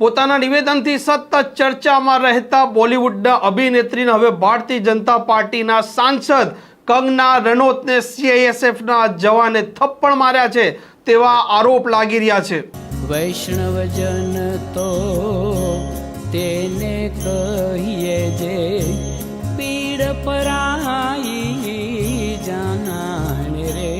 પોતાના નિવેદનથી સતત ચર્ચામાં રહેતા બોલિવૂડના અભિનેત્રીને હવે ભારતીય જનતા પાર્ટીના સાંસદ કંગના રનૌતને સીઆઈએસએફના જવાને થપ્પડ માર્યા છે તેવા આરોપ લાગી રહ્યા છે. વૈષ્ણવજન તો તેને કહીએ જે પીડ પરાઈ જાનાને રે.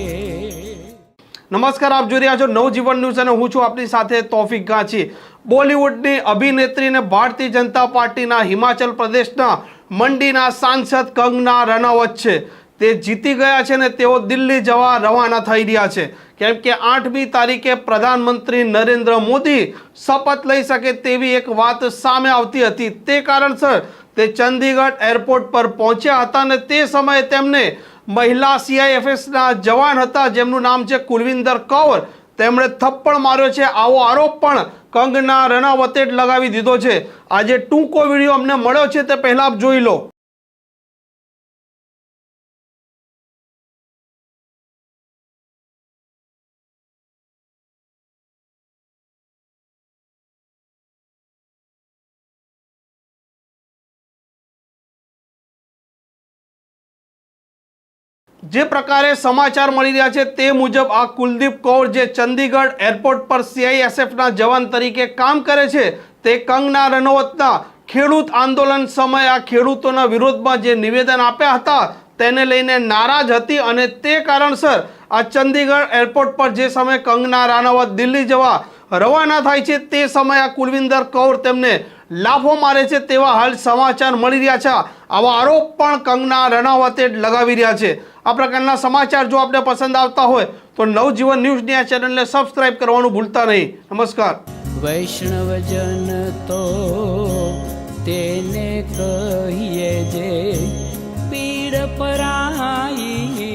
નમસ્કાર, આપ જોઈ રહ્યા છો નવજીવન ન્યૂઝ અને હું છું આપની સાથે તોફિક ગાંચી. બોલિવૂડની અભિનેત્રીને ભારતીય જનતા પાર્ટીના હિમાચલ પ્રદેશના મંડીના સાંસદ કંગના રનાવત છે. તે જીતી ગયા છે ને તેઓ દિલ્હી જવા રવાના થઈ રહ્યા છે. કેમ કે આઠમી તારીખે પ્રધાનમંત્રી નરેન્દ્ર મોદી શપથ લઈ શકે તેવી એક વાત સામે આવતી હતી. તે કારણસર તે ચંદીગઢ એરપોર્ટ પર પહોંચ્યા હતા અને તે સમયે તેમને મહિલા સીઆઈએફએસના જવાન હતા, જેમનું નામ છે કુલવિંદર કૌર. તેમણે થપ્પડ માર્યો છે. આવો આરોપ પણ કંગના રણાવતે જ લગાવી દીધો છે. આજે ટૂંકો વીડિયો અમને મળ્યો છે તે પહેલાં આપ જોઈ લો. જે પ્રકારે સમાચાર મળી રહ્યા છે તે મુજબ આ કુલદીપ કૌર જે ચંદીગઢ એરપોર્ટ પર સીઆઈએસએફના જવાન તરીકે કામ કરે છે, તે કંગના રનૌતના ખેડૂત આંદોલન સમયે આ ખેડૂતોના વિરોધમાં જે નિવેદન આપ્યા હતા, તેને લઈને નારાજ હતી અને તે કારણસર આ ચંદીગઢ એરપોર્ટ પર જે સમયે કંગના રાણાવત દિલ્હી જવા રવાના થાય છે, તે સમયે આ કુલવિંદર કૌર તેમને લાફો મારે છે તેવા હાલ સમાચાર મળી રહ્યા છે. આવા આરોપ પણ કંગના રણાવતે લગાવી રહ્યા છે. આ પ્રકારના સમાચાર જો આપને પસંદ આવતા હોય, તો નવજીવન ન્યૂઝની આ ચેનલને સબસ્ક્રાઇબ કરવાનું ભૂલતા નહીં. નમસ્કાર. વૈષ્ણવજન તો તેને કહીએ જે પીડ પરાઈ